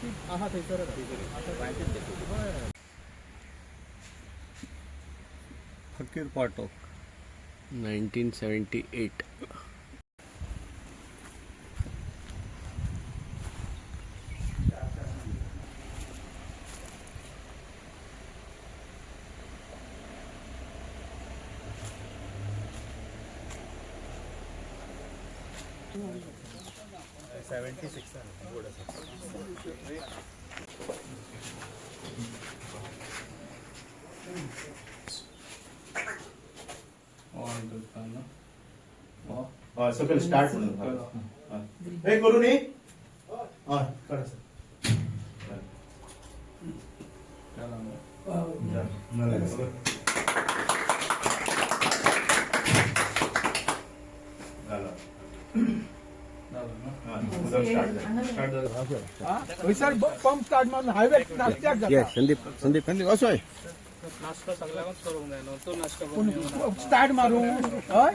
ती आहा थंयसरच हय. फकीर पाटो नाईन्टीन सेवन्टी एट हय सकयल स्टार्ट म्हणून हय. हे करू न्ही हय करा सर पंप स्टार्ट मारून हायवे नाश्त्याक संदीप संदीप संदीप असो आहे नाश्ता करूंक जाय न्हू तो नाश्ता स्टार्ट मारू हय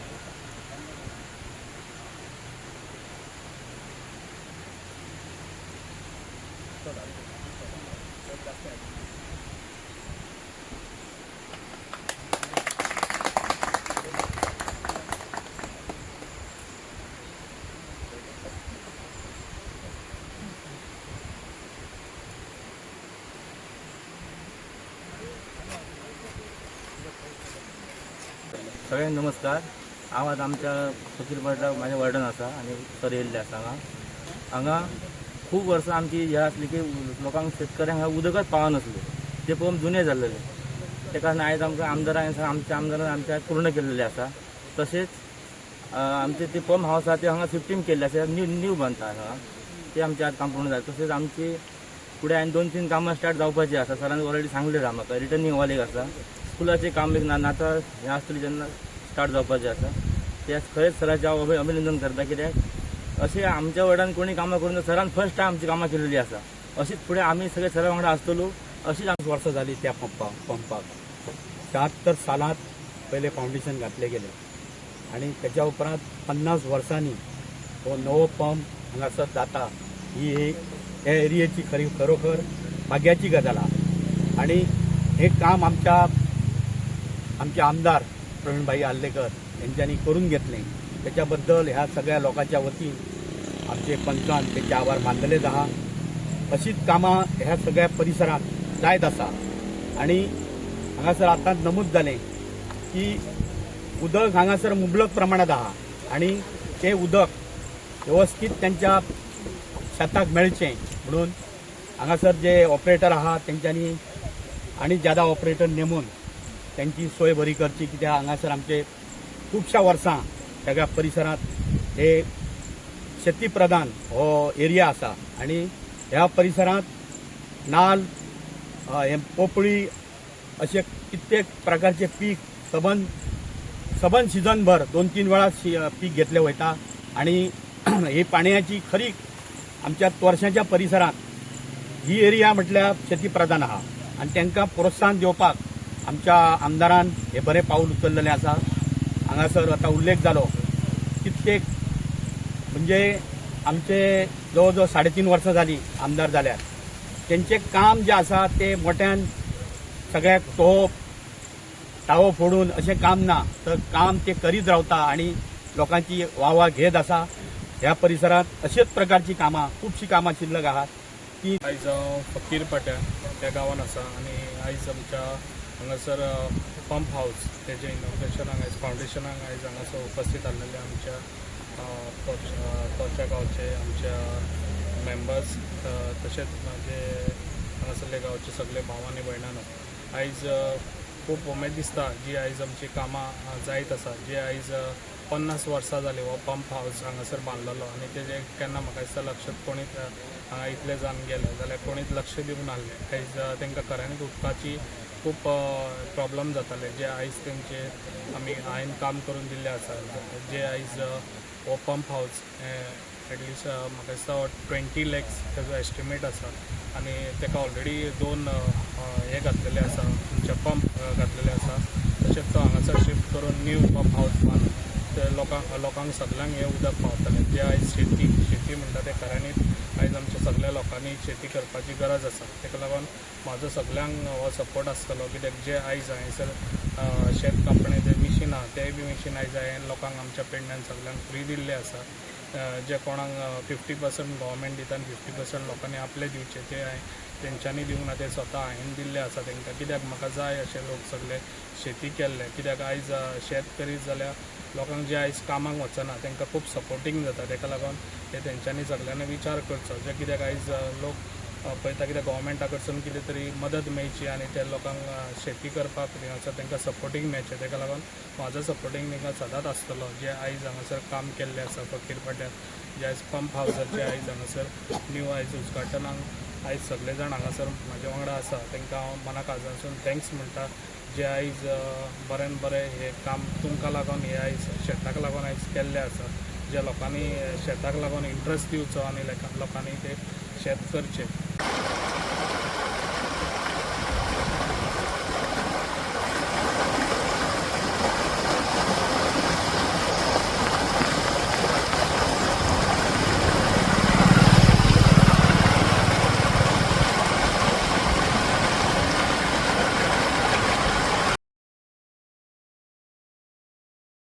सगळ्यांक नमस्कार. हांव आज आमच्या फकीर भटराव म्हाजें वर्डन आसा आनी सर येयल्ले आसा हांगा हांगा खूब वर्सां आमची हे आसली की लोकांक शेतकऱ्यांक हांगा उदकच पावनासलें ते पंप जुने जाल्लेले तेका लागून आयज आमकां आमदारां आमच्या आमदारान आमच्या पूर्ण केलेले आसा तशेंच आमचे ते पंप हाऊस आसा ते हांगा शिफ्टींग केल्ले आसा न्यू न्यू बांदता हांगा ते आमचे आज काम पूर्ण जालें तशेंच आमची फुडें आनी दोन तीन कामां स्टार्ट जावपाची आसा सरान ऑलरेडी सांगलें आहा म्हाका रिटर्निंग वॉलेक आसा स्कुलाचें काम एक ना नाता हें आसतली जेन्ना स्टार्ट जावपाचें आसा ते खरेंच सराचें हांव अभिनंदन करता कित्याक अशें आमच्या वडान कोणी कामां करून सरान फर्स्ट टायम आमची कामां केलेली आसा अशीच फुडें आमी सगळे सरा वांगडा आसतलो अशीच आमची वर्सां जाली त्या पंपाक पंपाक शहात्तर सालांत पयलें फावंडेशन घातलें गेलें. आनी तेच्या उपरांत पन्नास वर्सांनी हो नवो पंप हांगासर जाता. ही एक ह्या एरियेची खरी खरोखर भाग्याची गजाल आहा. आनी हे काम आमच्या आमचे आमदार प्रवीणभाई आल्लेकर यांच्यानी करून घेतलें. त्याच्याबद्दल ह्या सगळ्या लोकांच्या वतीन आमचे पंचान तेचे आभार मानलेलेच आहा अशीच कामां ह्या सगळ्या परिसरात जायत आसा आनी हांगासर आतांच नमूद जालें की उदक हांगासर मुबलक प्रमाणात आहा. आनी तें उदक व्यवस्थित त्यांच्या शेताक मेळचें म्हणून हांगासर जे ऑपरेटर आहा तेंच्यांनी आनी ज्यादा ऑपरेटर नेमून त्यांची सोय बरी करची कित्याक हांगासर आमचे खुबश्या वर्सां सगळ्या परिसरात हे शेती प्रधान हो एरिया आसा आनी ह्या परिसरात नाल हे पोपळी असे कित्येक प्रकारचे पीक सबन सबन सिजनभर दोन तीन वेळा पीक घेतले वयता आणि ही पाण्याची खरी आमच्या तोरशाच्या परिसरात ही एरिया म्हटल्यार शेती प्रधान आहा आणि तांकां प्रोत्साहन दिवपाक आमच्या आमदारान हे बरें पाऊल उचललेलें आसा. हांगासर आतां उल्लेख जालो कित्येक म्हणजे आमचे जवळ जवळ साडेतीन वर्सां जाली आमदार जाल्यार तेंचें काम जें आसा तें मोठ्यान सगळ्याक तोप तावो फोडून अशें काम ना. तर काम ते करीत रावता आणि लोकांची वाहवा वाह घेत आसा. ह्या परिसरात अशीच प्रकारची कामां खुबशीं कामां शिल्लक आहात. की आयज हांव फकीर पाट्या त्या गांवान आसा आनी आयज आमच्या हांगासर पंप हाऊस तेजे इनॉग्रेशन आयज फावंडेशनाक आयज हांगासर उपस्थित आसलेले आमच्या तोच्या गांवचे आमच्या मेंबर्स तशेंच म्हाजे हांगासरले गांवचे सगळे भाव आनी भयणानो आयज खूब उमेद दिसता जी आयज आमची कामां जायत आसा जी आयज पन्नास वर्सां जाली हो पंप हाऊस हांगासर बांदलेलो आनी तेजे केन्ना म्हाका दिसता लक्षात कोणीच हांगा इतले जावन गेले जाल्यार कोणीच लक्ष दिवंक नासलें आयज तेंकां तांकां खऱ्यांनीच उदकाची खूब प्रॉब्लम जाताले. जे आयज तेंचे आमी हांवें काम करून दिल्लें आसा जे आयज हो पंप हावज एटलिस्ट म्हाका दिसता ट्वेंटी लॅक्स तेजो एस्टिमेट आसा आनी ताका ऑलरेडी दोन हे घातलेले आसा तुमचे पंप घातलेले आसा तशेंच तो हांगासर शिफ्ट करून न्यू पंप हावज बांदून ते लोकांक लोकांक सगळ्यांक हे उदक पावतलें. जे आयज शेती शेती म्हणटा ते खऱ्यांनीच सगल्या सगळ्या लोकांनी शेती करपाची गरज आसा ताका लागून म्हाजो सगळ्यांक हो सपोर्ट आसतलो कित्याक जे आयज हांयसर शेत कापणे जे मिशीन आहा तेय बी मिशीन आयज हांवें लोकांक आमच्या पेडण्यान सगळ्यांक फ्री दिल्ले आसा जे कोणाक फिफ्टी पर्संट गोवमेंट दिता आनी फिफ्टी पर्संट लोकांनी आपले दिवचे ते हांवें तेंच्यांनी दिवंक ना ते स्वता हांवें दिल्ले आसा तेंकां कित्याक म्हाका जाय अशे लोक सगळे शेती केल्ले. कित्याक आयज शेत करीत जाल्यार लोकांक जे आयज कामाक वचना तांकां खूब सपोर्टींग जाता. ताका लागून ते तेंच्यांनी सगळ्यांनी विचार करचो. जे कित्याक आयज लोक पळयता कित्याक गोवोरमेंटा कडसून कितें तरी मदत मेळची आनी त्या लोकांक शेती करपाक हांगासर तांकां सपोर्टींग मेळचें ताका लागून म्हाजो सपोर्टींग तांकां सदांच आसतलो जे आयज हांगासर काम केल्लें आसा फकीर पाट्यार जे आयज पंप हावसाचे आयज हांगासर न्यू आयज उद्घाटनाक आयज सगळे जाण हांगासर म्हाजे वांगडा आसा तांकां हांव मना काळजांसून थँक्स म्हणटा जे आयज बरें बऱ्यान बरें हें काम तुमकां लागून हें आयज शेताक लागून आयज केल्लें आसा. ज्या लोकांनी शेताक लागून इंट्रस्ट दिवचो आनी लोकांनी ते शेत करचें